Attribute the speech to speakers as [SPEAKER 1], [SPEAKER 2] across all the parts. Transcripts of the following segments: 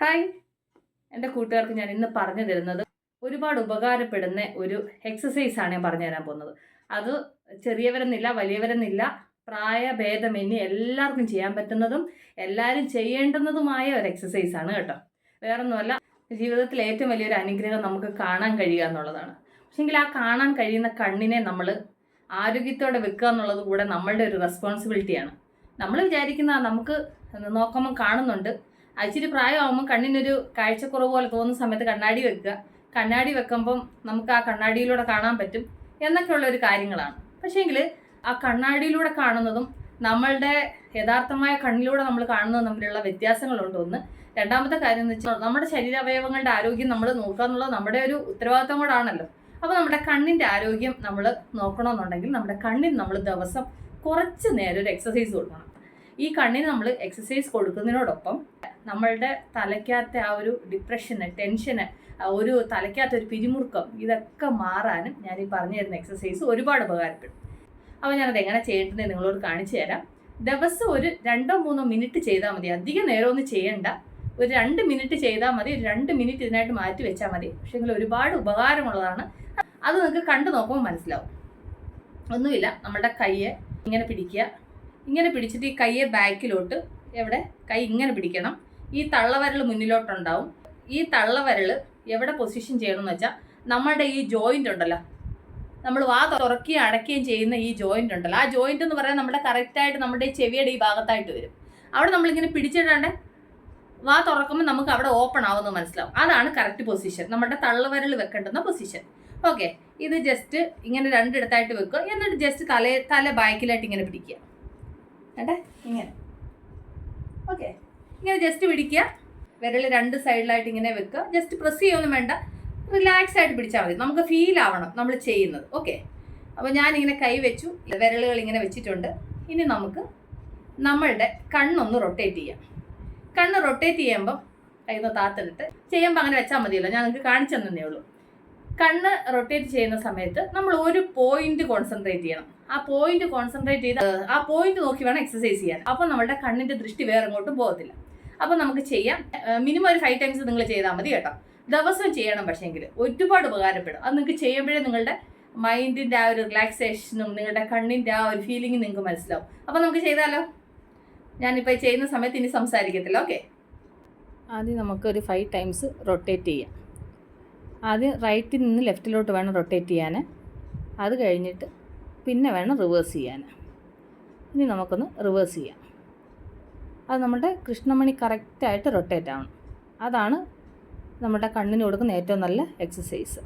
[SPEAKER 1] Hi. എന്റെ കൂട്ടുകാർക്ക് ഞാൻ ഇന്ന് പറഞ്ഞു തരുന്നത് ഒരുപാട് ഉപകാരപ്പെടുന്ന ഒരു എക്സസൈസ് ആണ് ഞാൻ പറഞ്ഞു തരാൻ പോകുന്നത്. അത് ചെറിയവരെന്നില്ല വലിയവരെന്നില്ല പ്രായഭേദമന്യേ എല്ലാവർക്കും ചെയ്യാൻ പറ്റുന്നതും എല്ലാവരും ചെയ്യേണ്ടുന്നതുമായ ഒരു എക്സസൈസ് ആണ് കേട്ടോ. വേറൊന്നുമല്ല ജീവിതത്തിൽ ഏറ്റവും വലിയൊരു അനുഗ്രഹം നമുക്ക് കാണാൻ കഴിയുക എന്നുള്ളതാണ്. പക്ഷെങ്കിൽ ആ കാണാൻ കഴിയുന്ന കണ്ണിനെ നമ്മൾ ആരോഗ്യത്തോടെ വെക്കുക എന്നുള്ളത് കൂടെ നമ്മളുടെ ഒരു റെസ്പോൺസിബിലിറ്റിയാണ് നമ്മൾ വിചാരിക്കുന്ന നമുക്ക് നോക്കുമ്പോൾ കാണുന്നുണ്ട് ഇച്ചിരി പ്രായമാകുമ്പോൾ കണ്ണിനൊരു കാഴ്ചക്കുറവ് പോലെ തോന്നുന്ന സമയത്ത് കണ്ണാടി വെക്കുക. കണ്ണാടി വെക്കുമ്പം നമുക്ക് ആ കണ്ണാടിയിലൂടെ കാണാൻ പറ്റും. എന്നൊക്കെയുള്ള ഒരു കാര്യങ്ങളാണ്. പക്ഷേങ്കിൽ ആ കണ്ണാടിയിലൂടെ കാണുന്നതും നമ്മളുടെ യഥാർത്ഥമായ കണ്ണിലൂടെ നമ്മൾ കാണുന്നതും തമ്മിലുള്ള വ്യത്യാസങ്ങളുണ്ട് ഒന്ന്. രണ്ടാമത്തെ കാര്യം എന്ന് വെച്ചാൽ നമ്മുടെ ശരീരാവയവങ്ങളുടെ ആരോഗ്യം നമ്മൾ നോക്കുക എന്നുള്ളത് നമ്മുടെ ഒരു ഉത്തരവാദിത്തം കൂടാണല്ലോ. അപ്പോൾ നമ്മുടെ കണ്ണിന്റെ ആരോഗ്യം നമ്മൾ നോക്കണമെന്നുണ്ടെങ്കിൽ നമ്മുടെ കണ്ണിന് നമ്മൾ ദിവസം കുറച്ച് നേരം ഒരു എക്സസൈസ് കൊടുക്കണം. ഈ കണ്ണിന് നമ്മൾ എക്സസൈസ് കൊടുക്കുന്നതിനോടൊപ്പം നമ്മളുടെ തലയ്ക്കകത്തെ ആ ഒരു ഡിപ്രഷന് ടെൻഷന് ഒരു തലയ്ക്കകത്ത് ഒരു പിരിമുറുക്കം ഇതൊക്കെ മാറാനും ഞാൻ ഈ പറഞ്ഞു തരുന്ന എക്സസൈസ് ഒരുപാട് ഉപകാരപ്പെടും. അപ്പോൾ ഞാനത് എങ്ങനെ ചെയ്യേണ്ടത് നിങ്ങളോട് കാണിച്ചു തരാം. ദിവസം ഒരു രണ്ടോ മൂന്നോ മിനിറ്റ് ചെയ്താൽ മതി. അധികം നേരമൊന്നും ചെയ്യണ്ട. ഒരു രണ്ട് മിനിറ്റ് ചെയ്താൽ മതി. രണ്ട് മിനിറ്റ് ഇതിനായിട്ട് മാറ്റി വെച്ചാൽ മതി. പക്ഷേ ഒരുപാട് ഉപകാരമുള്ളതാണ്. അത് നിങ്ങൾക്ക് കണ്ടു നോക്കുമ്പോൾ മനസ്സിലാവും. ഒന്നുമില്ല. നമ്മുടെ കയ്യെ ഇങ്ങനെ പിടിക്കുക. ഇങ്ങനെ പിടിച്ചിട്ട് ഈ കയ്യെ ബാക്കിലോട്ട് എവിടെ? കൈ ഇങ്ങനെ പിടിക്കണം. ഈ തള്ളവരൽ മുന്നിലോട്ടുണ്ടാവും. ഈ തള്ളവരൽ എവിടെ പൊസിഷൻ ചെയ്യണമെന്ന് വെച്ചാൽ നമ്മളുടെ ഈ ജോയിന്റ് ഉണ്ടല്ലോ. നമ്മൾ വാ തുറക്കുകയും അടയ്ക്കുകയും ചെയ്യുന്ന ഈ ജോയിന്റ് ഉണ്ടല്ലോ. ആ ജോയിന്റ് എന്ന് പറയാൻ നമ്മുടെ കറക്റ്റായിട്ട് നമ്മുടെ ചെവിയുടെ ഈ ഭാഗത്തായിട്ട് വരും. അവിടെ നമ്മളിങ്ങനെ പിടിച്ചിട്ടാണ്ട് വാ തുറക്കുമ്പോൾ നമുക്ക് അവിടെ ഓപ്പൺ ആവുമെന്ന് മനസ്സിലാവും. അതാണ് കറക്റ്റ് പൊസിഷൻ നമ്മുടെ തള്ളവരൽ വെക്കേണ്ടുന്ന പൊസിഷൻ ഓക്കെ ഇത് ജസ്റ്റ് ഇങ്ങനെ രണ്ടിടത്തായിട്ട് വെക്കുക. എന്നിട്ട് ജസ്റ്റ് തല തല ബാക്കിലായിട്ട് ഇങ്ങനെ പിടിക്കുക. കേട്ടെ? ഇങ്ങനെ. ഓക്കെ ഇങ്ങനെ ജസ്റ്റ് പിടിക്കുക. വിരൽ രണ്ട് സൈഡിലായിട്ട് ഇങ്ങനെ വെക്കുക. ജസ്റ്റ് പ്രസ് ചെയ്യൊന്നും വേണ്ട. റിലാക്സ് ആയിട്ട് പിടിച്ചാൽ മതി. നമുക്ക് ഫീൽ ആവണം നമ്മൾ ചെയ്യുന്നത്. ഓക്കെ അപ്പോൾ ഞാനിങ്ങനെ കൈ വെച്ചു. വിരലുകൾ ഇങ്ങനെ വെച്ചിട്ടുണ്ട്. ഇനി നമുക്ക് നമ്മളുടെ കണ്ണൊന്ന് റൊട്ടേറ്റ് ചെയ്യാം. കണ്ണ് റൊട്ടേറ്റ് ചെയ്യുമ്പം ചെയ്യുമ്പോൾ നിന്ന് താത്തിട്ട് ചെയ്യുമ്പോൾ അങ്ങനെ വെച്ചാൽ മതിയല്ലോ. ഞാൻ നിങ്ങൾക്ക് കാണിച്ചു തന്നേ ഉള്ളൂ. കണ്ണ് റൊട്ടേറ്റ് ചെയ്യുന്ന സമയത്ത് നമ്മൾ ഒരു പോയിന്റ് കോൺസെൻട്രേറ്റ് ചെയ്യണം. ആ പോയിന്റ് കോൺസെൻട്രേറ്റ് ചെയ്ത് ആ പോയിന്റ് നോക്കി വേണം എക്സസൈസ് ചെയ്യാൻ. അപ്പോൾ നമ്മുടെ കണ്ണിന്റെ ദൃഷ്ടി വേറെ എങ്ങോട്ടും പോകത്തില്ല. അപ്പോൾ നമുക്ക് ചെയ്യാം. മിനിമം ഒരു ഫൈവ് ടൈംസ് നിങ്ങൾ ചെയ്താൽ മതി കേട്ടോ. ദിവസം ചെയ്യണം പക്ഷേങ്കിൽ. ഒരുപാട് ഉപകാരപ്പെടും. അത് നിങ്ങൾക്ക് ചെയ്യുമ്പോഴേ നിങ്ങളുടെ മൈൻഡിന്റെ ആ ഒരു റിലാക്സേഷനും നിങ്ങളുടെ കണ്ണിന്റെ ആ ഒരു ഫീലിംഗ് നിങ്ങൾക്ക് മനസ്സിലാവും. അപ്പോൾ നമുക്ക് ചെയ്താലോ? ഞാനിപ്പോൾ ചെയ്യുന്ന സമയത്ത് ഇനി സംസാരിക്കത്തില്ല. ഓക്കെ ആദ്യം നമുക്ക് ഒരു ഫൈവ് ടൈംസ് റൊട്ടേറ്റ് ചെയ്യാം. ആദ്യം റൈറ്റിൽ നിന്ന് ലെഫ്റ്റിലോട്ട് വേണം റൊട്ടേറ്റ് ചെയ്യാൻ അത് കഴിഞ്ഞിട്ട് പിന്നെ വേണം റിവേഴ്സ് ചെയ്യാൻ ഇനി നമുക്കൊന്ന് റിവേഴ്സ് ചെയ്യാം. അത് നമ്മുടെ കൃഷ്ണമണി കറക്റ്റായിട്ട് റൊട്ടേറ്റ് ആവണം. അതാണ് നമ്മുടെ കണ്ണിന് കൊടുക്കുന്ന ഏറ്റവും നല്ല എക്സസൈസ്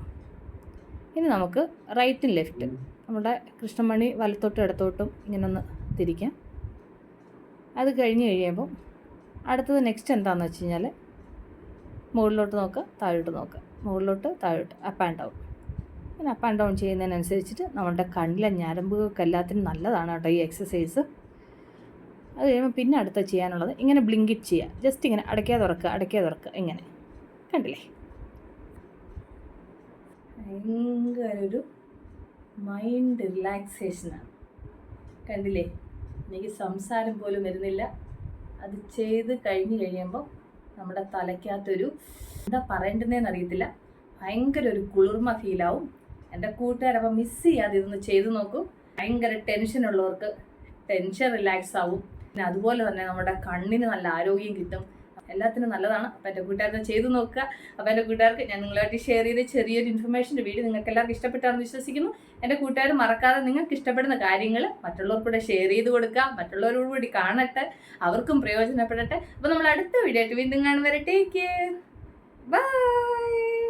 [SPEAKER 1] ഇനി നമുക്ക് റൈറ്റും ലെഫ്റ്റ് നമ്മുടെ കൃഷ്ണമണി വലത്തോട്ടും ഇടത്തോട്ടും ഇങ്ങനെ ഒന്ന് തിരിക്കാം. അത് കഴിഞ്ഞ് കഴിയുമ്പോൾ അടുത്തത് നെക്സ്റ്റ് എന്താണെന്ന് വെച്ച് കഴിഞ്ഞാൽ മുകളിലോട്ട് നോക്കുക താഴോട്ട് നോക്കുക. മുകളിലോട്ട് താഴോട്ട് അപ്പ് ആൻഡ് ഡൗൺ പിന്നെ അപ്പ് ആൻഡ് ഡൗൺ ചെയ്യുന്നതിനനുസരിച്ചിട്ട് നമ്മുടെ കണ്ണിലെ ഞരമ്പുകൾക്ക് എല്ലാത്തിനും നല്ലതാണ് കേട്ടോ ഈ എക്സസൈസ് അത് കഴിയുമ്പോൾ പിന്നെ അടുത്ത ചെയ്യാനുള്ളത് ഇങ്ങനെ ബ്ലിങ്കിറ്റ് ചെയ്യുക. ജസ്റ്റ് ഇങ്ങനെ അടയ്ക്കാതെ തുറക്കുക അടയ്ക്കാതെ തുറക്കുക ഇങ്ങനെ. കണ്ടില്ലേ? ഭയങ്കര ഒരു മൈൻഡ് റിലാക്സേഷനാണ് കണ്ടില്ലേ? എനിക്ക് സംസാരം പോലും വരുന്നില്ല. അത് ചെയ്ത് കഴിഞ്ഞ് കഴിയുമ്പോൾ നമ്മുടെ തലയ്ക്കകത്തൊരു എന്താ പറയേണ്ടതെന്ന് അറിയത്തില്ല ഭയങ്കര ഒരു കുളിർമ ഫീലാവും. എന്റെ കൂട്ടുകാരപ്പം മിസ് ചെയ്യാതെ ഇതൊന്ന് ചെയ്തു നോക്കും. ഭയങ്കര ടെൻഷൻ ഉള്ളവർക്ക് ടെൻഷൻ റിലാക്സ് ആവും. പിന്നെ അതുപോലെ തന്നെ നമ്മുടെ കണ്ണിന് നല്ല ആരോഗ്യം കിട്ടും. എല്ലാത്തിനും നല്ലതാണ്. അപ്പം എന്റെ കൂട്ടുകാരനെ ചെയ്തു നോക്കുക. അപ്പം എന്റെ കൂട്ടുകാർക്ക് ഞാൻ നിങ്ങളുമായിട്ട് ഷെയർ ചെയ്ത ചെറിയൊരു ഇൻഫർമേഷന്റെ വീഡിയോ നിങ്ങൾക്ക് എല്ലാവർക്കും ഇഷ്ടപ്പെട്ടാണെന്ന് വിശ്വസിക്കുന്നു. എന്റെ കൂട്ടുകാർ മറക്കാതെ നിങ്ങൾക്ക് ഇഷ്ടപ്പെടുന്ന കാര്യങ്ങൾ മറ്റുള്ളവർക്കൂടെ ഷെയർ ചെയ്ത് കൊടുക്കുക. മറ്റുള്ളവരോട് കൂടി കാണട്ടെ. അവർക്കും പ്രയോജനപ്പെടട്ടെ. അപ്പോൾ നമ്മൾ അടുത്ത വീഡിയോ ആയിട്ട് വീണ്ടും കാണുന്നവരെ ടേക്ക് കെയർ Bye!